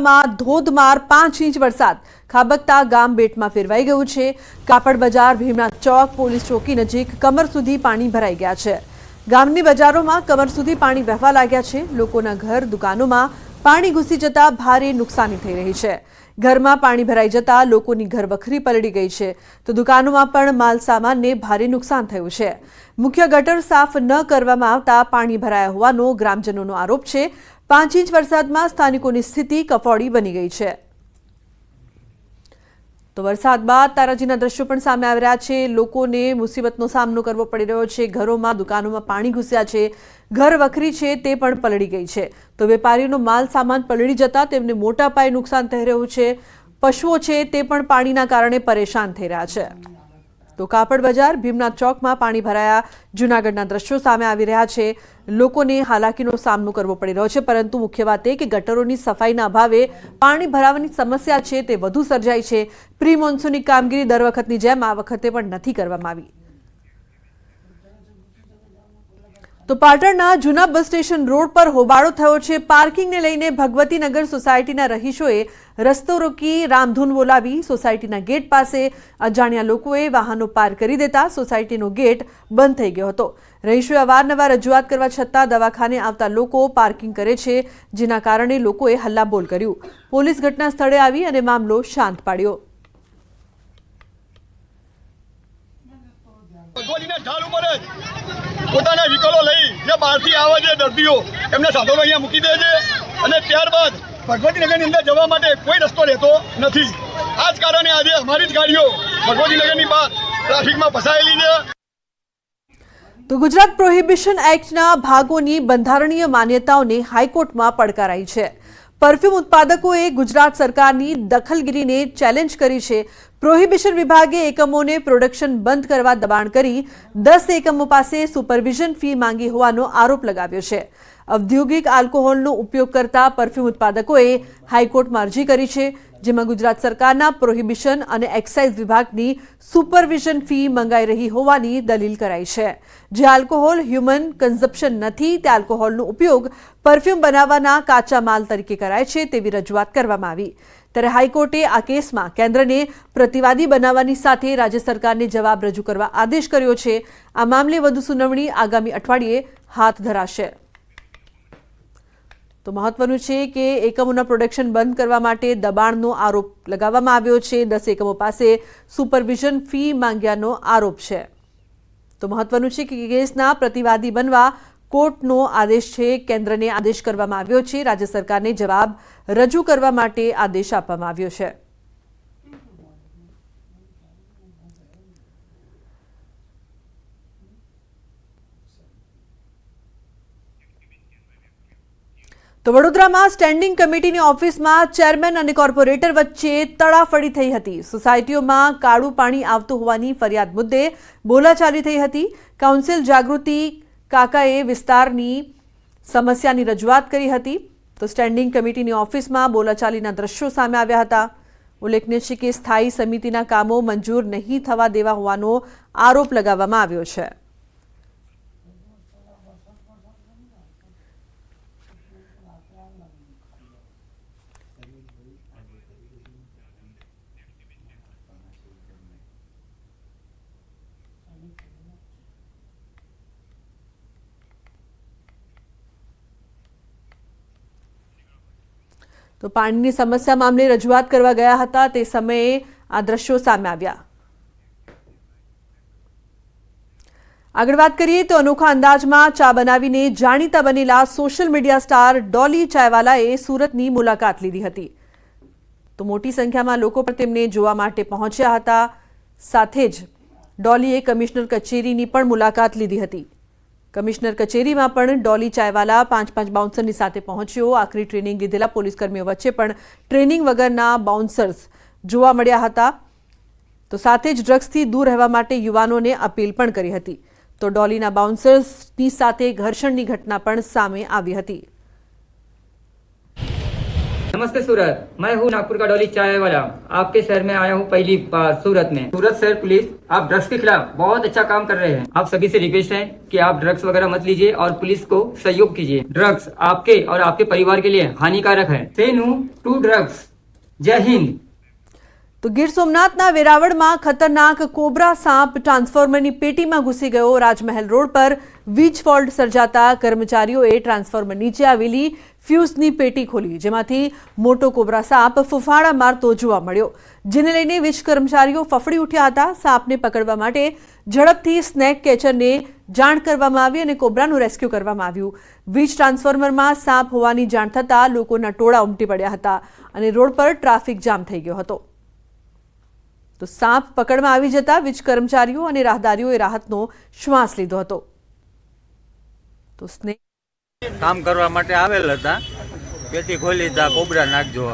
માં ધોધમાર પાંચ ઇંચ વરસાદ. ખાબકતા ગામ બેટમાં ફેરવાઈ ગયું છે. કાપડ બજાર ભીમનાથ ચોક, પોલીસ ચોકી નજીક કમર સુધી પાણી ભરાઈ ગયા છે. ગામની બજારોમાં કમર સુધી પાણી વહેવા લાગ્યા છે. લોકોના ઘર, દુકાનોમાં પાણી ઘૂસી જતા ભારે નુકસાની થઈ રહી છે. ઘરમાં પાણી ભરાઈ જતા લોકોની ઘર વખરી પલળી ગઈ છે. તો દુકાનોમાં પણ માલ સામાનને ભારે નુકસાન થયું છે. મુખ્ય ગટર સાફ ન કરવામાં આવતા પાણી ભરાયા હોવાનો ગ્રામજનોનો આરોપ છે. પાંચ ઇંચ વરસાદમાં સ્થાનિકોની સ્થિતિ કફોડી બની ગઈ છે. તો વરસાદ બાદ તારાજીના દ્રશ્યો પણ સામે આવી રહ્યા છે. લોકોને મુસીબતનો સામનો કરવો પડી રહ્યો છે. ઘરોમાં, દુકાનોમાં પાણી ઘૂસ્યા છે. ઘર વખરી છે, તે પણ પલળી ગઈ છે. તો વેપારીઓનો માલ સામાન પલળી જતા તેમને મોટા પાયે નુકસાન થઈ રહ્યું છે. પશુઓ છે, તે પણ પાણીના કારણે પરેશાન થઈ રહ્યા છે. તો કાપડ બજાર, ભીમનાથ ચોકમાં પાણી ભરાયા. જૂનાગઢના દ્રશ્યો સામે આવી રહ્યા છે. લોકોને હાલાકીનો સામનો કરવો પડી રહ્યો છે, પરંતુ મુખ્ય વાત એ કે ગટરોની સફાઈના અભાવે પાણી ભરાવાની સમસ્યા છે તે વધુ સર્જાઈ છે. પ્રી મોન્સૂનની કામગીરી દર વખતની જેમ આ વખતે પણ નથી કરવામાં આવી. તો પાટણના જૂના બસ સ્ટેશન રોડ પર હોબાળો થયો છે. પાર્કિંગને લઈને ભગવતીનગર સોસાયટીના રહીશોએ રસ્તો રોકી રામધૂન બોલાવી. સોસાયટીના ગેટ પાસે અજાણ્યા લોકોએ વાહનો પાર્ક કરી દેતા સોસાયટીનો ગેટ બંધ થઈ ગયો હતો. રહીશોએ અવારનવાર રજૂઆત કરવા છતાં દવાખાને આવતા લોકો પાર્કિંગ કરે છે, જેના કારણે લોકોએ હલ્લાબોલ કર્યું. પોલીસ ઘટના સ્થળે આવી અને મામલો શાંત પાડ્યો. ભગવતીના ઢાળ ઉપર પોતાના વિકલો લઈ જે બહારથી આવે છે દર્દીઓ, એમને સાધનો અહીંયા મૂકી દે છે. અને ત્યારબાદ ભગવતીનગરની અંદર જવા માટે કોઈ રસ્તો રહેતો નથી. આ જ કારણે આજે અમારી જ ગાડીઓ ભગવતીનગરની બહાર ટ્રાફિકમાં ફસાયેલી છે. તો ગુજરાત પ્રોહિબિશન એક્ટના ભાગોની બંધારણીય માન્યતાઓને હાઈકોર્ટમાં પડકારાઈ છે. પરફ્યુમ ઉત્પાદકોએ ગુજરાત સરકારની દખલગીરીને ચેલેન્જ કરી છે. પ્રોહિબિશન વિભાગે એકમોને પ્રોડક્શન બંધ કરવા દબાણ કરી દસ એકમો પાસે સુપરવિઝન ફી માંગી હોવાનો આરોપ લગાવ્યો છે. ઔદ્યોગિક આલ્કોહોલનો ઉપયોગ કરતા પરફ્યુમ ઉત્પાદકોએ હાઈકોર્ટમાં અરજી કરી છે, જેમાં ગુજરાત સરકારના પ્રોહિબિશન અને એક્સાઇઝ વિભાગની સુપરવિઝન ફી મંગાઈ રહી હોવાની દલીલ કરાઈ છે. જે આલ્કોહોલ હ્યુમન કન્ઝપ્શન નથી, તે આલ્કોહોલનો ઉપયોગ પરફ્યુમ બનાવવાના કાચા માલ તરીકે કરાય છે તેવી રજૂઆત કરવામાં આવી. ત્યારે હાઈકોર્ટે આ કેસમાં કેન્દ્રને પ્રતિવાદી બનાવવાની સાથે રાજ્ય સરકારને જવાબ રજૂ કરવા આદેશ કર્યો છે. આ મામલે વધુ સુનાવણી આગામી અઠવાડિયે હાથ ધરાશે. તો મહત્વનું છે કે એકમોના પ્રોડક્શન બંધ કરવા માટે દબાણનો આરોપ લગાવવામાં આવ્યો છે. દસ એકમો પાસે સુપરવિઝન ફી માંગ્યાનો આરોપ છે. તો મહત્વનું છે કે કેસના પ્રતિવાદી બનવા કોર્ટનો આદેશ છે. કેન્દ્રને આદેશ કરવામાં આવ્યો છે. રાજ્ય સરકારને જવાબ રજૂ કરવા માટે આદેશ આપવામાં આવ્યો છે. તો વડોદરામાં સ્ટેન્ડિંગ કમિટીની ઓફિસમાં ચેરમેન અને કોર્પોરેટર વચ્ચે તડાફડી થઈ હતી. સોસાયટીઓમાં કાળું પાણી આવતું હોવાની ફરિયાદ મુદ્દે બોલાચાલી થઈ હતી. કાઉન્સિલ જાગૃતિ કાકાએ વિસ્તારની સમસ્યાની રજૂઆત કરી હતી. તો સ્ટેન્ડિંગ કમિટીની ઓફિસમાં બોલાચાલીના દ્રશ્યો સામે આવ્યા હતા. ઉલ્લેખનીય છે કે સ્થાયી સમિતિના કામો મંજૂર નહીં થવા દેવા હોવાનો આરોપ લગાવવામાં આવ્યો છે. તો પાણીની સમસ્યા મામલે રજૂઆત કરવા ગયા હતા તે સમયે આ દ્રશ્યો સામે આવ્યા. આગળ વાત કરીએ તો અનોખા અંદાજમાં ચા બનાવીને જાણીતા બનેલા સોશિયલ મીડિયા સ્ટાર ડોલી ચાયવાલાએ સુરતની મુલાકાત લીધી હતી. તો મોટી સંખ્યામાં લોકો પણ તેમને જોવા માટે પહોંચ્યા હતા. સાથે જ ડોલીએ કમિશનર કચેરીની પણ મુલાકાત લીધી હતી. કમિશનર કચેરીમાં પણ ડોલી ચાયવાલા પાંચ પાંચ બાઉન્સરની સાથે પહોંચ્યો. આખરી ટ્રેનિંગ લીધેલા પોલીસ કર્મીઓ વચ્ચે પણ ટ્રેનિંગ વગરના બાઉન્સર્સ જોવા મળ્યા હતા. તો સાથે જ ડ્રગ્સથી દૂર રહેવા માટે યુવાનોને અપીલ પણ કરી હતી. તો ડોલીના બાઉન્સર્સની સાથે ઘર્ષણની ઘટના પણ સામે આવી હતી. नमस्ते सूरत, मैं हूँ नागपुर का डोली चाय वाला आपके शहर में आया हूँ पहली बार सूरत में। सूरत शहर पुलिस, आप ड्रग्स के खिलाफ बहुत अच्छा काम कर रहे हैं। आप सभी से रिक्वेस्ट है कि आप ड्रग्स वगैरह मत लीजिए और पुलिस को सहयोग कीजिए। ड्रग्स आपके और आपके परिवार के लिए हानिकारक है। To drugs. जय हिंद। તો ગીર સોમનાથના વેરાવળમાં ખતરનાક કોબરા સાપ ટ્રાન્સફોર્મરની પેટીમાં ઘૂસી ગયો રાજમહેલ રોડ પર. વીજ ફોલ્ટ સર્જાતા કર્મચારીઓએ ટ્રાન્સફોર્મર નીચે આવેલી ફ્યુઝની પેટી ખોલી, જેમાંથી મોટો કોબરા સાપ ફૂફાળા મારતો જોવા મળ્યો. જેને લઈને વીજ કર્મચારીઓ ફફડી ઉઠ્યા હતા. સાપને પકડવા માટે ઝડપથી સ્નેક કેચરને જાણ કરવામાં આવી અને કોબરાનું રેસ્ક્યુ કરવામાં આવ્યું. વીજ ટ્રાન્સફોર્મરમાં સાપ હોવાની જાણ થતાં લોકોના ટોળા ઉમટી પડ્યા હતા અને રોડ પર ટ્રાફિક જામ થઈ ગયો હતો. તો સાપ પકડમાં આવી જતા વીજ કર્મચારીઓ અને રાહદારીઓએ રાહતનો શ્વાસ લીધો હતો. તો સ્નેહ કામ કરવા માટે આવેલ હતા. પેટી ખોલી તા કોબરા નાખજો.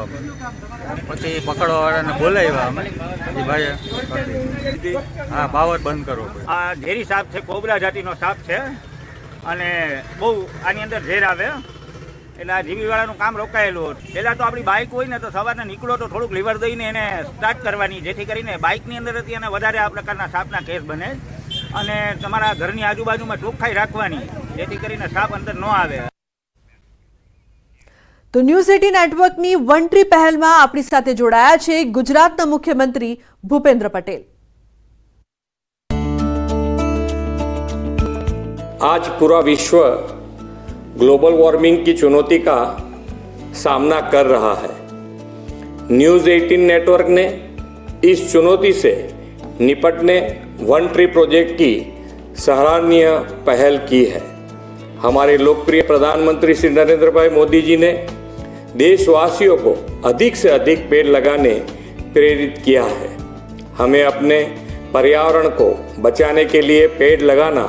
પછી પકડવાવાળાને બોલાવ્યા અમે. પછી ભાઈ હા પાવર બંધ કરો આ ઝેરી સાપ છે કોબરા જાતિનો સાપ છે. અને બહુ આની અંદર ઝેર આવે. એટલે આ જીબીવાળાનું કામ રોકાયેલું પહેલાં તો આપણી બાઇક હોય ને તો સવારે નીકળો તો થોડુંક લીવર દઈને એને સ્ટાર્ટ કરવાની જેથી કરીને બાઇકની હતી અને વધારે આ પ્રકારના સાપના કેસ બને. અને તમારા ઘરની આજુબાજુમાં ચોખ્ખાઈ રાખવાની જેથી કરીને સાપ અંદર ન આવે. તો ન્યૂઝ સિટી નેટવર્કની વંટરી પહેલમાં આપણી સાથે જોડાયા છે ગુજરાતના મુખ્યમંત્રી ભૂપેન્દ્ર પટેલ. આજ પૂરા વિશ્વ ग्लोबल वार्मिंग की चुनौती का सामना कर रहा है। न्यूज़ 18 नेटवर्क ने इस चुनौती से निपटने वन ट्री प्रोजेक्ट की सराहनीय पहल की है। हमारे लोकप्रिय प्रधानमंत्री श्री नरेंद्र भाई मोदी जी ने देशवासियों को अधिक से अधिक पेड़ लगाने प्रेरित किया है। हमें अपने पर्यावरण को बचाने के लिए पेड़ लगाना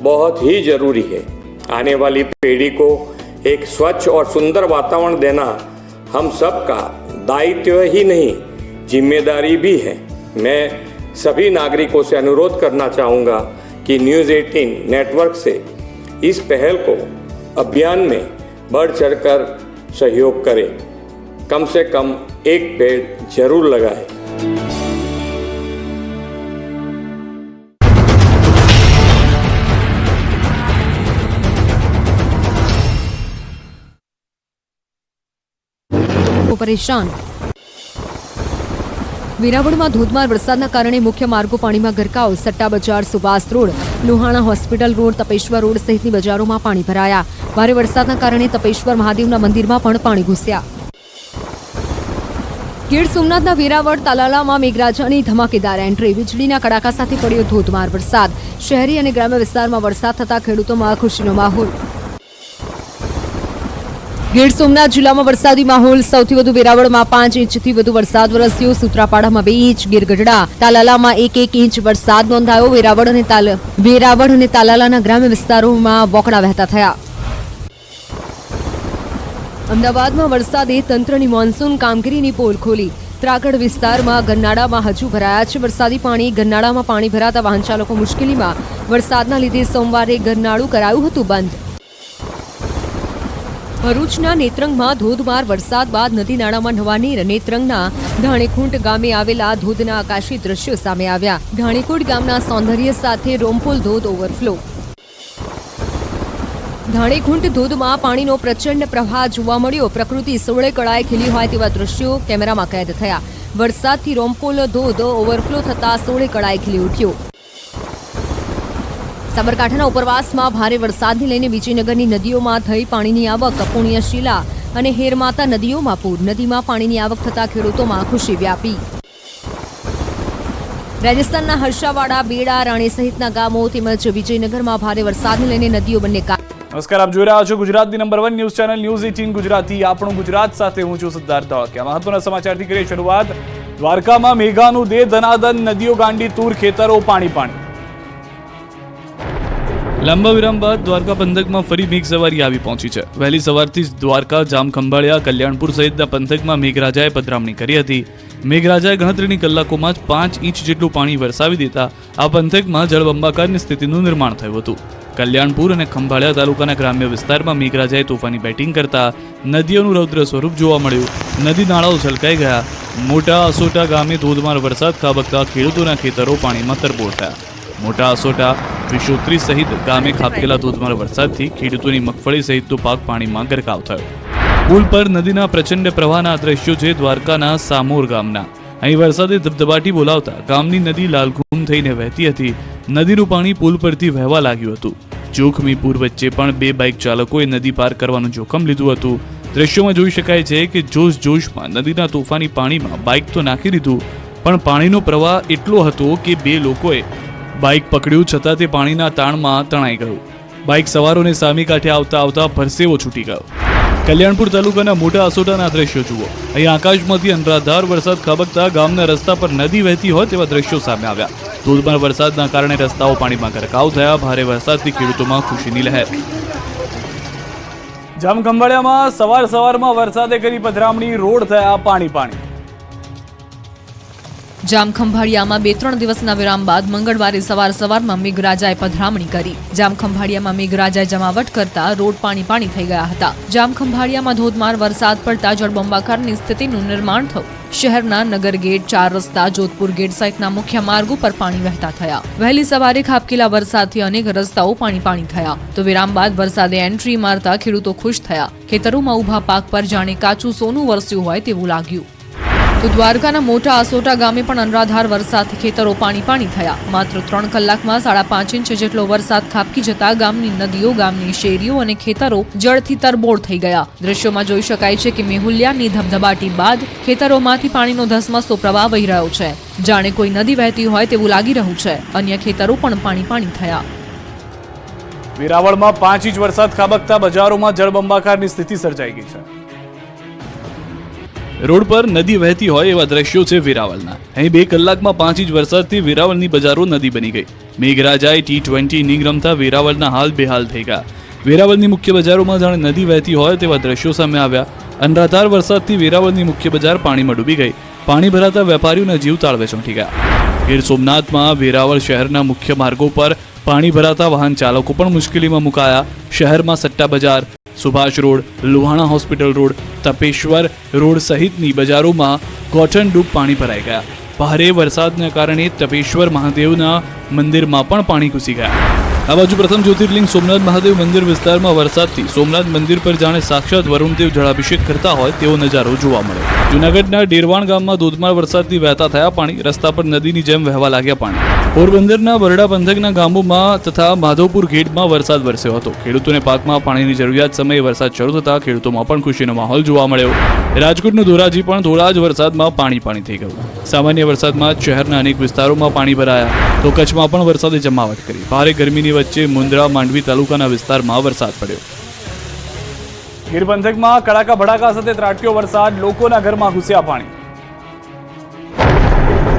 बहुत ही ज़रूरी है। आने वाली पीढ़ी को एक स्वच्छ और सुंदर वातावरण देना हम सबका दायित्व ही नहीं, ज़िम्मेदारी भी है। मैं सभी नागरिकों से अनुरोध करना चाहूँगा कि न्यूज़ 18 नेटवर्क से इस पहल को अभियान में बढ़ चढ़कर सहयोग करें। कम से कम एक पेड़ ज़रूर लगाएँ। પરેશાન. વેરાવળમાં ધોધમાર વરસાદના કારણે મુખ્ય માર્ગો પાણીમાં ગરકાવ. Satta Bazar Subhash road, Luhana hospital road, Tapeshwar road સહિતની બજારોમાં પાણી ભરાયા. ભારે વરસાદના કારણે તપેશ્વર મહાદેવના મંદિરમાં પણ પાણી ઘૂસ્યા. ગીર સોમનાથના વેરાવળ, તાલાલામાં મેઘરાજાની ધમાકેદાર એન્ટ્રી. વીજળીના કડાકા સાથે પડ્યો ધોધમાર વરસાદ. શહેરી અને ગ્રામ્ય વિસ્તારમાં વરસાદ થતા ખેડૂતોમાં ખુશીનો માહોલ. ગીર સોમનાથ જિલ્લામાં વરસાદી માહોલ. સૌથી વધુ વેરાવળમાં પાંચ ઇંચથી વધુ વરસાદ વરસ્યો. સુત્રાપાડામાં બે ઇંચ ગીરગઢડા. તાલાલામાં એક એક ઇંચ વરસાદ નોંધાયો. વેરાવળ અને વેરાવળ અને તાલાલાના ગ્રામ્ય વિસ્તારોમાં વોકડા વહેતા થયા. અમદાવાદમાં વરસાદે તંત્રની મોન્સૂન કામગીરીની પોલ ખોલી. ત્રાગડ વિસ્તારમાં ગરનાળામાં હજુ ભરાયા છે વરસાદી પાણી. ગરનાળામાં પાણી ભરાતા વાહન ચાલકો મુશ્કેલીમાં. વરસાદના લીધે સોમવારે ગરનાળું કરાયું હતું બંધ. ભરૂચના નેત્રંગમાં ધોધમાર વરસાદ બાદ નદી નાળામાં નવા નીર નેત્રંગના ધાણીખુંટ ગામે આવેલા ધોધના આકાશી દ્રશ્યો સામે આવ્યા. ધાણીકુંટ ગામના સૌંદર્ય સાથે રોમપોલ ધોધ ઓવરફ્લો. ધાણીખુંટ ધોધમાં પાણીનો પ્રચંડ પ્રવાહ જોવા મળ્યો. પ્રકૃતિ સોળે કળાએ ખીલી હોય તેવા દ્રશ્યો કેમેરામાં કેદ થયા. વરસાદથી રોમપોલ ધોધ ઓવરફ્લો થતા સોળે કળાએ ખીલી ઉઠ્યો. સાબરકાંઠાના ઉપરવાસમાં ભારે વરસાદને લઈને વિજયનગરની નદીઓમાં થઈ પાણીની આવક પુણ્યશીલા અને હેરમાતા નદીઓમાં પૂર. નદીમાં પાણીની આવક થતા ખેડૂતોમાં ખુશી વ્યાપી. રાજસ્થાનના હર્ષાવાડા, બેડા, રાણી સહિતના ગામો તેમજ વિજયનગરમાં ભારે વરસાદને લઈને નદીઓ બંને નમસ્કાર, આપ જોઈ રહ્યા છો ગુજરાતની number one news channel news eighteen Gujarati. આપણું ગુજરાત સાથે હું છું સિદ્ધાર્થ ધોળકિયા. મહત્વના સમાચારથી કરીએ શરૂઆત. દ્વારકામાં મેઘાનું દેહ ધનાદન નદીઓ ગાંડી, તૂર, ખેતરો, પાણી પાણી. લાંબા વિરામ બાદ દ્વારકા પંથકમાં ફરી મેઘ સવારી આવી પહોંચી છે. વહેલી સવારથી જ દ્વારકા જામખંભાળિયા કલ્યાણપુર સહિતના પંથકમાં મેઘરાજાએ પધરામણી કરી હતી. મેઘરાજાએ ગણતરીની કલાકોમાં જ પાંચ ઇંચ જેટલું પાણી વરસાવી દેતા આ પંથકમાં જળબંબાકારની સ્થિતિનું નિર્માણ થયું હતું. કલ્યાણપુર અને ખંભાળિયા તાલુકાના ગ્રામ્ય વિસ્તારમાં મેઘરાજાએ તોફાની બેટિંગ કરતા નદીઓનું રૌદ્ર સ્વરૂપ જોવા મળ્યું. નદી નાળાઓ છલકાઈ ગયા. મોટા અસોટા ગામે ધોધમાર વરસાદ ખાબકતા ખેડૂતોના ખેતરો પાણીમાં તરબોળ થયા. મોટા અસોટા વિશોત્રી સહિત ગામે ખાબકેલા ધોધમાર વરસાદથી ખેડૂતોની મગફળી સહિતનો પાક પાણીમાં ગરકાવ થયો. પુલ પર નદીના પ્રચંડ પ્રવાહના દ્રશ્યો છે દ્વારકાના સામોર ગામના. અહીં વરસાદે ધબધબાટી બોલાવતા ગામની નદી લાલઘૂમ થઈને વહેતી હતી. નદીનું પાણી પુલ પરથી વહેવા લાગ્યું હતું. જોખમી પૂર વચ્ચે પણ બે બાઇક ચાલકોએ નદી પાર કરવાનું જોખમ લીધું હતું. દ્રશ્યોમાં જોઈ શકાય છે કે જોશ જોશમાં નદીના તોફાની પાણીમાં બાઇક તો નાખી દીધું, પણ પાણીનો પ્રવાહ એટલો હતો કે બે લોકોએ બાઇક પકડ્યું છતાં તે પાણીના તાણમાં તણાઈ ગયું. બાઇક સવારોને સામી કાંઠે આવતા આવતા ભરસેવો છૂટી ગયો. કલ્યાણપુર તાલુકાના મોટા અસોટાના દ્રશ્યો જુઓ. અહીં આકાશમાંથી અનરાધાર વરસાદ ખાબકતા ગામના રસ્તા પર નદી વહેતી હોય તેવા દ્રશ્યો સામે આવ્યા. ધોધમાર વરસાદના કારણે રસ્તાઓ પાણીમાં ગરકાવ થયા, ભારે વરસાદથી ખેડૂતોમાં ખુશીની લહેર. જામખંભાળિયામાં સવાર સવારમાં વરસાદે કરી પધરામણી, રોડ થયા પાણી પાણી. જામખંભાળિયામાં બે, ત્રણ દિવસના વિરામ બાદ મંગળવારે સવાર સવારમાં મેઘરાજાએ પધરામણી કરી. જામખંભાળિયામાં મેઘરાજાએ જમાવટ કરતા રોડ પાણી પાણી થઈ ગયા હતા. જામખંભાળિયામાં ધોધમાર વરસાદ પડતા જળબંબાકારની સ્થિતિનું નિર્માણ થયું. શહેરના નગર ગેટ, ચાર રસ્તા, જોધપુર ગેટ સહિતના મુખ્ય માર્ગો પર પાણી વહેતા થયા. વહેલી સવારે ખાબકેલા વરસાદથી અનેક રસ્તાઓ પાણી પાણી થયા. તો વિરામ બાદ વરસાદે એન્ટ્રી મારતા ખેડૂતો ખુશ થયા. ખેતરોમાં ઊભા પાક પર જાણે કાચું સોનું વરસ્યું હોય તેવું લાગ્યું. તો દ્વારકાના મોટા આસોટા ગામે પણ અનરાધાર વરસાદથી ખેતરો પાણી પાણી થયા. માત્ર ત્રણ કલાકમાં સાડા પાંચ ઇંચ જેટલો વરસાદ ખાબકી જતા ગામની નદીઓ, ગામની શેરીઓ અને ખેતરો જળથી તરબોળ થઈ ગયા. દ્રશ્યોમાં જોઈ શકાય છે કે મેહુલિયાની ધબધબાટી બાદ ખેતરોમાંથી પાણીનો ધસમસતો પ્રવાહ વહી રહ્યો છે. જાણે કોઈ નદી વહેતી હોય તેવું લાગી રહ્યું છે. અન્ય ખેતરો પણ પાણી પાણી થયા. વેરાવળમાં પાંચ ઇંચ વરસાદ ખાબકતા બજારોમાં જળબંબાકારની સ્થિતિ સર્જાઈ ગઈ છે. રોડ પર નદી વહેતી હોય એવા દ્રશ્યો છે વેરાવળના. અહીં બે કલાકમાં પાંચ ઇંચ વરસાદથી વેરાવળની બજારો નદી બની ગઈ. મેઘરાજાએ ટી ટ્વેન્ટી ઇનિંગ રમતા વેરાવળના હાલ બેહાલ થઈ ગયા. વેરાવળની મુખ્ય બજારોમાં જાણે નદી વહેતી હોય તેવા દ્રશ્યો સામે આવ્યા. અનરાધાર વરસાદથી વેરાવળની મુખ્ય બજાર પાણીમાં ડૂબી ગઈ. પાણી ભરાતા વેપારીઓના જીવ તાળવે ચોંટી ગયા. ગીર સોમનાથમાં વેરાવળ શહેરના મુખ્ય માર્ગો પર પાણી ભરાતા વાહન ચાલકો પણ મુશ્કેલીમાં મુકાયા. શહેરમાં Satta Bazar Subhash road, Luhana hospital road, Tapeshwar road સહિતની બજારોમાં ગોઠણડૂબ પાણી ભરાઈ ગયા. ભારે વરસાદના કારણે તપેશ્વર મહાદેવના મંદિરમાં પણ પાણી ઘૂસી ગયા. આ બાજુ પ્રથમ જ્યોતિર્લિંગ સોમનાથ મહાદેવ મંદિર વિસ્તારમાં વરસાદથી સોમનાથ મંદિર પર જાણે સાક્ષાત વરુણદેવ જળાભિષેક કરતા હોય તેવો નજારો જોવા મળ્યો. જૂનાગઢના ડેરવાણ ગામમાં ધોધમાર વરસાદથી વહેતા થયા પાણી, રસ્તા પર નદીની જેમ વહેવા લાગ્યા પાણી. પોરબંદરના બરડા પંથકના ગામોમાં તથા માધવપુર ગેટમાં વરસાદ વરસ્યો હતો. ખેડૂતોને પાકમાં પાણીની જરૂરિયાત સમયે વરસાદ શરૂ થતા ખેડૂતોમાં પણ ખુશીનો માહોલ જોવા મળ્યો. રાજકોટનું ધોરાજી પણ થોડા જ વરસાદમાં પાણી પાણી થઈ ગયું. સામાન્ય વરસાદમાં શહેરના અનેક વિસ્તારોમાં પાણી ભરાયા. તો કચ્છમાં પણ વરસાદે જમાવટ કરી. ભારે ગરમીની વચ્ચે મુન્દ્રા માંડવી તાલુકાના વિસ્તારમાં વરસાદ પડ્યો. ગીર પંથકમાં કડાકા ભડાકા સાથે ત્રાટક્યો વરસાદ, લોકોના ઘરમાં ઘૂસ્યા પાણી.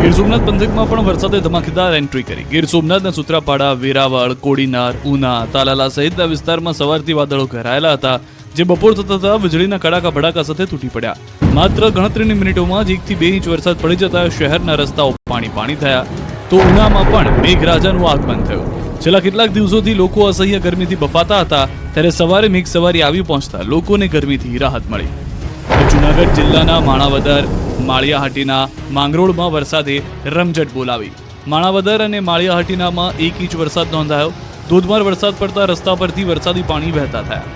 ગીર સોમનાથ પંથકમાં પણ વરસાદે ધમાકેદાર એન્ટ્રી કરી. ગીર સોમનાથના સુત્રાપાડા, વેરાવળ, કોડીનાર, ઉના, તાલાલા સહિતના વિસ્તારમાં સવારથી વાદળો ઘેરાયેલા હતા, જે બપોર થતા થતા વીજળીના કડાકા ભડાકા સાથે તૂટી પડ્યા. માત્ર ગણતરીની મિનિટોમાં જ એકથી બે ઇંચ વરસાદ પડી જતા શહેરના રસ્તાઓ પાણી પાણી થયા. તો ઉનામાં પણ મેઘરાજાનું આગમન થયું. છેલ્લા કેટલાક દિવસોથી લોકો અસહ્ય ગરમીથી બફાતા હતા, ત્યારે સવારે મેઘ સવારી આવી પહોંચતા લોકોને ગરમીથી રાહત મળી. જુનાગઢ જિલ્લાના માણાવદર, માળિયાહાટીના માંગરોળમાં વરસાદે રમઝટ બોલાવી. માણાવદર અને માળિયાહાટીનામાં એક ઇંચ વરસાદ નોંધાયો. ધોધમાર વરસાદ પડતા રસ્તા પરથી વરસાદી પાણી વહેતા થયા.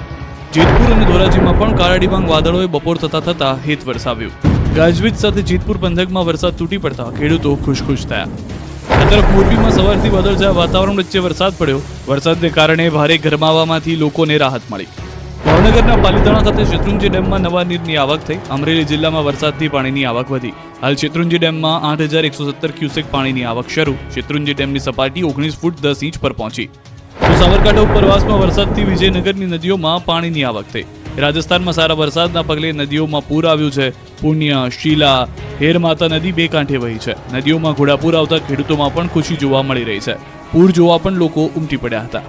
જેતપુર અને ધોરાજીમાં પણ કારાડીબાંગ વાદળોએ બપોર થતા થતા હેત વરસાવ્યું. ગાજવીજ સાથે જેતપુર પંથકમાં વરસાદ તૂટી પડતા ખેડૂતો ખુશ ખુશ થયા. તરફ મોરબીમાં સવારથી વાદળછાયા વાતાવરણ વચ્ચે વરસાદ પડ્યો. વરસાદને કારણે ભારે ગરમાવામાંથી લોકોને રાહત મળી. ભાવનગરના પાલીતાણા ખાતે શેત્રુંજી ડેમમાં નવા નીરની આવક થઈ. અમરેલી જિલ્લામાં વરસાદથી પાણીની આવક વધી. હાલ શેત્રુંજી ડેમમાં આઠ હજાર એકસો સત્તર ક્યુસેક પાણીની આવક શરૂ. શેત્રુંજી ડેમની સપાટી ઓગણીસ ફૂટ દસ ઇંચ પર પહોંચી. તો સાબરકાંઠા ઉપરવાસમાં વરસાદથી વિજયનગરની નદીઓમાં પાણીની આવક થઈ. રાજસ્થાનમાં સારા વરસાદના પગલે નદીઓમાં પૂર આવ્યું છે. પુણ્ય, શીલા હેર માતા નદી બે કાંઠે વહી છે. નદીઓમાં ઘોડાપૂર આવતા ખેડૂતોમાં પણ ખુશી જોવા મળી રહી છે. પૂર જોવા પણ લોકો ઉમટી પડ્યા હતા.